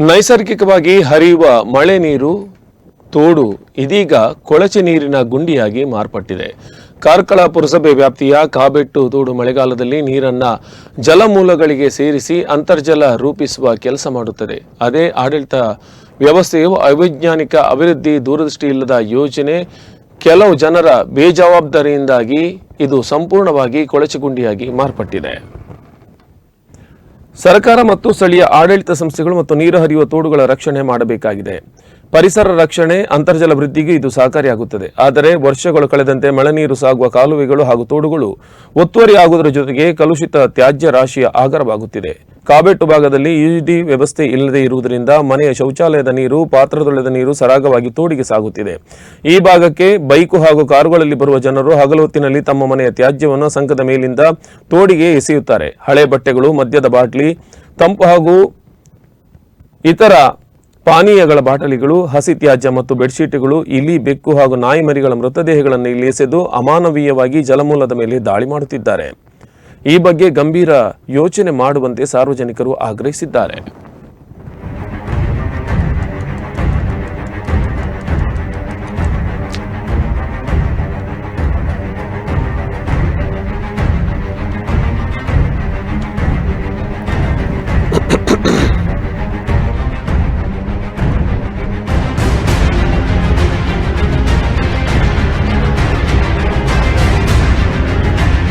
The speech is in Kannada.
ನೈಸರ್ಗಿಕವಾಗಿ ಹರಿಯುವ ಮಳೆ ನೀರು ತೋಡು ಇದೀಗ ಕೊಳಚೆ ನೀರಿನ ಗುಂಡಿಯಾಗಿ ಮಾರ್ಪಟ್ಟಿದೆ. ಕಾರ್ಕಳ ಪುರಸಭೆ ವ್ಯಾಪ್ತಿಯ ಕಾಬೆಟ್ಟು ತೋಡು ಮಳೆಗಾಲದಲ್ಲಿ ನೀರನ್ನ ಜಲಮೂಲಗಳಿಗೆ ಸೇರಿಸಿ ಅಂತರ್ಜಲ ರೂಪಿಸುವ ಕೆಲಸ ಮಾಡುತ್ತದೆ. ಅದೇ ಆಡಳಿತ ವ್ಯವಸ್ಥೆಯು ಅವೈಜ್ಞಾನಿಕ ಅಭಿವೃದ್ಧಿ ದೂರದೃಷ್ಟಿ ಇಲ್ಲದ ಯೋಜನೆ. ಕೆಲವು ಜನರ ಬೇಜವಾಬ್ದಾರಿಯಿಂದಾಗಿ ಇದು ಸಂಪೂರ್ಣವಾಗಿ ಕೊಳಚೆಗುಂಡಿಯಾಗಿ ಮಾರ್ಪಟ್ಟಿದೆ. ಸರ್ಕಾರ ಮತ್ತು ಸ್ಥಳೀಯ ಆಡಳಿತ ಸಂಸ್ಥೆಗಳು ಮತ್ತು ನೀರು ಹರಿಯುವ ತೋಡುಗಳ ರಕ್ಷಣೆ ಮಾಡಬೇಕಾಗಿದೆ. ಪರಿಸರ ರಕ್ಷಣೆ, ಅಂತರ್ಜಲ ವೃದ್ಧಿಗೆ ಇದು ಸಹಕಾರಿಯಾಗುತ್ತದೆ. ಆದರೆ ವರ್ಷಗಳು ಕಳೆದಂತೆ ಮಳೆ ನೀರು ಸಾಗುವ ಕಾಲುವೆಗಳು ಹಾಗೂ ತೋಡುಗಳು ಒತ್ತುವರಿ ಆಗುವುದರ ಜೊತೆಗೆ ಕಲುಷಿತ ತ್ಯಾಜ್ಯ ರಾಶಿಯ ಆಗರವಾಗುತ್ತಿದೆ. ಕಾಬೆಟ್ಟು ಭಾಗದಲ್ಲಿ ಯುಜಿಡಿ ವ್ಯವಸ್ಥೆ ಇಲ್ಲದೆ ಇರುವುದರಿಂದ ಮನೆಯ ಶೌಚಾಲಯದ ನೀರು ಪಾತ್ರದೊಳೆದ ನೀರು ಸರಾಗವಾಗಿ ತೋಡಿಗೆ ಸಾಗುತ್ತಿದೆ. ಈ ಭಾಗಕ್ಕೆ ಬೈಕು ಹಾಗೂ ಕಾರುಗಳಲ್ಲಿ ಬರುವ ಜನರು ಹಗಲು ಹೊತ್ತಿನಲ್ಲಿ ತಮ್ಮ ಮನೆಯ ತ್ಯಾಜ್ಯವನ್ನು ಸಂಕದ ಮೇಲಿಂದ ತೋಡಿಗೆ ಎಸೆಯುತ್ತಾರೆ. ಹಳೆ ಬಟ್ಟೆಗಳು, ಮದ್ಯದ ಬಾಟ್ಲಿ, ತಂಪು ಹಾಗೂ ಇತರ ಪಾನೀಯಗಳ ಬಾಟಲಿಗಳು, ಹಸಿ ತ್ಯಾಜ್ಯ ಮತ್ತು ಬೆಡ್ಶೀಟ್ಗಳು, ಇಲಿ, ಬೆಕ್ಕು ಹಾಗೂ ನಾಯಿ ಮರಿಗಳ ಮೃತದೇಹಗಳನ್ನು ಇಲ್ಲಿ ಎಸೆದು ಅಮಾನವೀಯವಾಗಿ ಜಲಮೂಲದ ಮೇಲೆ ದಾಳಿ ಮಾಡುತ್ತಿದ್ದಾರೆ. ಈ ಬಗ್ಗೆ ಗಂಭೀರ ಯೋಚನೆ ಮಾಡುವಂತೆ ಸಾರ್ವಜನಿಕರು ಆಗ್ರಹಿಸಿದ್ದಾರೆ.